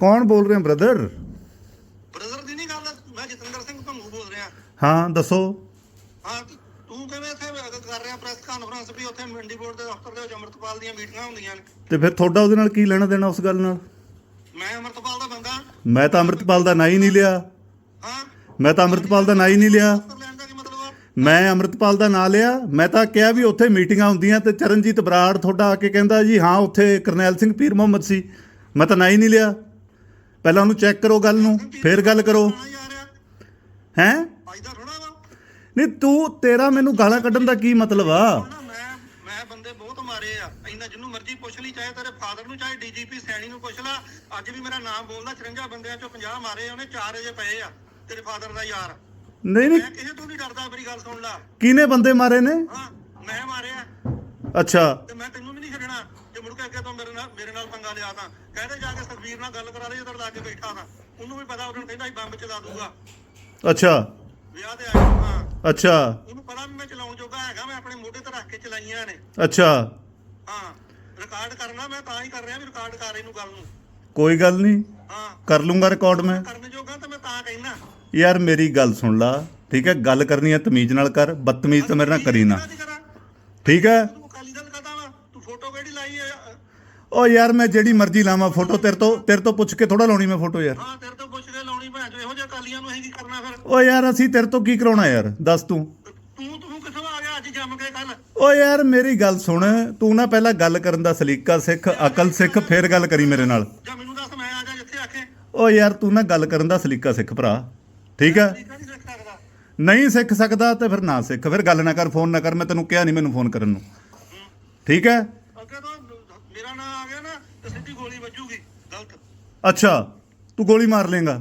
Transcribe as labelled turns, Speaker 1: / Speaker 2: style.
Speaker 1: ਕੌਣ ਬੋਲ ਰਿਹਾ ਬ੍ਰਦਰ
Speaker 2: ਬ੍ਰਦਰ ਦੀ ਨਹੀਂ ਗੱਲ ਮੈਂ ਜਤਿੰਦਰ ਸਿੰਘ ਭੰਗੂ ਬੋਲ ਰਿਹਾ।
Speaker 1: ਹਾਂ ਦੱਸੋ।
Speaker 2: ਹਾਂ ਤੇ ਤੂੰ ਕਿਵੇਂ ਇੱਥੇ ਕਰ ਰਿਹਾ ਪ੍ਰੈਸ ਕਾਨਫਰੰਸ ਵੀ? ਉੱਥੇ ਮੰਡੀ ਬੋਰਡ ਦੇ ਦਫ਼ਤਰ ਦੇ ਵਿੱਚ ਅੰਮ੍ਰਿਤਪਾਲ ਦੀਆਂ ਮੀਟਿੰਗਾਂ ਹੁੰਦੀਆਂ ਨੇ।
Speaker 1: ਤੇ ਫਿਰ ਤੁਹਾਡਾ ਉਹਦੇ ਨਾਲ ਕੀ ਲੈਣਾ ਦੇਣਾ ਉਸ ਗੱਲ ਨਾਲ?
Speaker 2: ਮੈਂ ਅੰਮ੍ਰਿਤਪਾਲ ਦਾ ਬੰਦਾ।
Speaker 1: ਮੈਂ ਤਾਂ ਅੰਮ੍ਰਿਤਪਾਲ ਦਾ ਨਾਂ ਹੀ ਨਹੀਂ ਲਿਆ।
Speaker 2: ਹਾਂ।
Speaker 1: ਮੈਂ ਤਾਂ ਅੰਮ੍ਰਿਤਪਾਲ ਦਾ ਨਾਂ ਹੀ ਨਹੀਂ ਲਿਆ। ਮੈਂ ਅੰਮ੍ਰਿਤਪਾਲ ਦਾ ਨਾਂ ਲਿਆ। ਮੈਂ ਤਾਂ ਕਿਹਾ ਵੀ ਉੱਥੇ ਮੀਟਿੰਗਾਂ ਹੁੰਦੀਆਂ ਤੇ ਚਰਨਜੀਤ ਬਰਾੜ ਤੁਹਾਡਾ ਆ ਕੇ ਕਹਿੰਦਾ ਜੀ ਹਾਂ ਉੱਥੇ ਕਰਨੈਲ ਸਿੰਘ ਪੀਰ ਮੁਹੰਮਦ ਸੀ। ਮੈਂ ਤਾਂ ਨਾਂ ਹੀ ਨਹੀਂ ਲਿਆ। ਪਹਿਲਾਂ ਉਹਨੂੰ ਚੈੱਕ ਕਰੋ ਗੱਲ ਨੂੰ ਫਿਰ ਗੱਲ ਕਰੋ।
Speaker 2: ਹੀ? ਆ ਰਿਹਾ
Speaker 1: ਹੈਂ
Speaker 2: ਫਾਇਦਾ ਥੋੜਾ ਵਾ
Speaker 1: ਨਹੀਂ ਤੂੰ ਤੇਰਾ ਮੈਨੂੰ ਗਾਲਾਂ ਕੱਢਣ ਦਾ ਕੀ ਮਤਲਬ ਆ?
Speaker 2: ਹੁਣ ਨਾ ਮੈਂ ਮੈਂ ਬੰਦੇ ਬਹੁਤ ਮਾਰੇ ਆ ਇੰਨਾ ਜਿਹਨੂੰ ਮਰਜ਼ੀ ਪੁੱਛ ਲਈ ਚਾਹੇ ਤੇਰੇ ਫਾਦਰ ਨੂੰ ਚਾਹੇ ਡੀਜੀਪੀ ਸੈਣੀ ਨੂੰ ਪੁੱਛ ਲੈ ਅੱਜ ਵੀ ਮੇਰਾ ਨਾਮ ਬੋਲਦਾ 54 ਬੰਦਿਆਂ ਚੋਂ 50 ਮਾਰੇ ਉਹਨੇ 4 ਅਜੇ ਪਏ ਆ ਤੇਰੇ ਫਾਦਰ ਦਾ ਯਾਰ
Speaker 1: ਨਹੀਂ ਨਹੀਂ।
Speaker 2: ਮੈਂ ਕਿਸੇ ਤੋਂ ਨਹੀਂ ਡਰਦਾ ਮੇਰੀ ਗੱਲ ਸੁਣ ਲੈ?
Speaker 1: ਕਿਹਨੇ ਬੰਦੇ ਮਾਰੇ ਨੇ?
Speaker 2: ਹਾਂ ਮੈਂ ਮਾਰਿਆ।
Speaker 1: ਅੱਛਾ
Speaker 2: ਤੇ ਮੈਂ ਤੈਨੂੰ ਵੀ ਨਹੀਂ ਛੱਡਣਾ ਜੇ ਮੁੜ ਕੇ ਅੱਗੇ ਤੋਂ ਮੇਰੇ ਨਾਲ ਮੇਰੇ ਨਾਲ ਪੰਗਾ ਲਿਆ ਤਾਂ ਕਹਿੰਦੇ ਜਾ ਕੇ ਸਰਵੀਰ ਨਾਲ ਗੱਲ ਕਰਾ ਦੇ ਜਦੋਂ ਲਾ ਕੇ ਬੈਠਾ ਤਾਂ ਉਹਨੂੰ ਵੀ ਪਤਾ ਉਹਨੂੰ ਕਹਿੰਦਾ ਸੀ ਬੰਬ ਚਲਾ ਦੂਗਾ।
Speaker 1: ਅੱਛਾ।
Speaker 2: ਵਿਆਹ ਤੇ ਆਇਆ ਹਾਂ।
Speaker 1: ਅੱਛਾ।
Speaker 2: ਉਹਨੂੰ ਪਤਾ ਵੀ ਮੈਂ ਚਲਾਉਣ ਜੋਗਾ ਹੈਗਾ ਮੈਂ ਆਪਣੇ ਮੋਢੇ ਤੇ ਰੱਖ ਕੇ ਚਲਾਈਆਂ ਨੇ।
Speaker 1: ਅੱਛਾ।
Speaker 2: ਹਾਂ। ਰਿਕਾਰਡ ਕਰਨਾ ਮੈਂ ਤਾਂ ਹੀ ਕਰ ਰਿਹਾ ਵੀ ਰਿਕਾਰਡ ਕਰ ਇਹਨੂੰ ਗੱਲ ਨੂੰ।
Speaker 1: ਕੋਈ ਗੱਲ ਨਹੀਂ
Speaker 2: ਹਾਂ।
Speaker 1: ਕਰ ਲੂੰਗਾ ਰਿਕਾਰਡ ਮੈਂ।
Speaker 2: ਕਰਨ ਜੋਗਾ ਤਾਂ ਮੈਂ ਤਾਂ ਕਹਿਣਾ
Speaker 1: ਯਾਰ ਮੇਰੀ ਗੱਲ ਸੁਣ ਲਾ। ਠੀਕ ਹੈ ਗੱਲ ਕਰਨੀ ਹੈ ਤਮੀਜ਼ ਨਾਲ ਕਰ। ਬਦਤਮੀਜ਼ ਤਾਂ ਮੇਰੇ ਨਾਲ ਕਰੀ ਨਾ। ਠੀਕ ਹੈ।
Speaker 2: ਤੂੰ ਅਕਾਲੀ ਦਲ ਕਹਦਾ ਵਾ। ਤੂੰ ਫੋਟੋ ਕਿਹੜੀ ਲਾਈ ਹੈ?
Speaker 1: ਓ ਯਾਰ ਮੈਂ ਜਿਹੜੀ ਮਰਜ਼ੀ ਲਾਵਾਂ ਫੋਟੋ ਤੇਰੇ ਤੋਂ ਤੇਰੇ ਤੋਂ ਪੁੱਛ ਕੇ ਥੋੜਾ ਲਾਉਣੀ ਮੈਂ ਫੋਟੋ ਯਾਰ।
Speaker 2: ਹਾਂ ਤੇਰੇ ਤੋਂ ਪੁੱਛ ਕੇ ਲਾਉਣੀ ਭੈਣ ਚੋ ਇਹੋ ਜਿਹੇ ਅਕਾਲੀਆਂ ਨੂੰ ਅਸੀਂ ਕੀ ਕਰਨਾ ਫਿਰ?
Speaker 1: ਓ ਯਾਰ ਅਸੀਂ ਤੇਰੇ ਤੋਂ ਕੀ ਕਰਾਉਣਾ ਯਾਰ ਦੱਸ ਤੂੰ।
Speaker 2: ਤੂੰ ਤੂੰ ਕਿੱਥੋਂ ਆ ਗਿਆ ਅੱਜ ਜੰਮ ਕੇ ਕੱਲ
Speaker 1: ਓ ਯਾਰ ਮੇਰੀ ਗੱਲ ਸੁਣ ਤੂੰ ਨਾ ਪਹਿਲਾਂ ਗੱਲ ਕਰਨ ਦਾ ਸਲੀਕਾ ਸਿੱਖ ਅਕਲ ਸਿੱਖ ਫਿਰ ਗੱਲ ਕਰੀ ਮੇਰੇ ਨਾਲ।
Speaker 2: ਜਾਂ ਮੈਨੂੰ ਦੱਸ ਮੈਂ ਆ ਜਾ ਜਿੱਥੇ ਆਖੇ
Speaker 1: ਓ ਯਾਰ ਤੂੰ ਨਾ ਗੱਲ ਕਰਨ ਦਾ ਸਲੀਕਾ ਸਿੱਖ ਭਰਾ ਠੀਕ ਹੈ
Speaker 2: ਠੀਕ ਨਹੀਂ ਸਿੱਖ ਸਕਦਾ।
Speaker 1: ਨਹੀਂ ਸਿੱਖ ਸਕਦਾ ਤੇ ਫਿਰ ਨਾ ਸਿੱਖ ਫਿਰ ਗੱਲ ਨਾ ਕਰ ਫੋਨ ਨਾ ਕਰ ਮੈਂ ਤੈਨੂੰ ਕਿਹਾ ਨਹੀਂ ਮੈਨੂੰ ਫੋਨ ਕਰਨ ਨੂੰ। ਠੀਕ ਹੈ
Speaker 2: ਅੱਗੇ ਤੋਂ ਮੇਰਾ ਨਾਂ ਆ ਗਿਆ ਨਾ ਤੇ ਸਿੱਧੀ ਗੋਲੀ ਵੱਜੂਗੀ ਗਲਤ।
Speaker 1: ਅੱਛਾ ਤੂੰ ਗੋਲੀ ਮਾਰ ਲੇਗਾ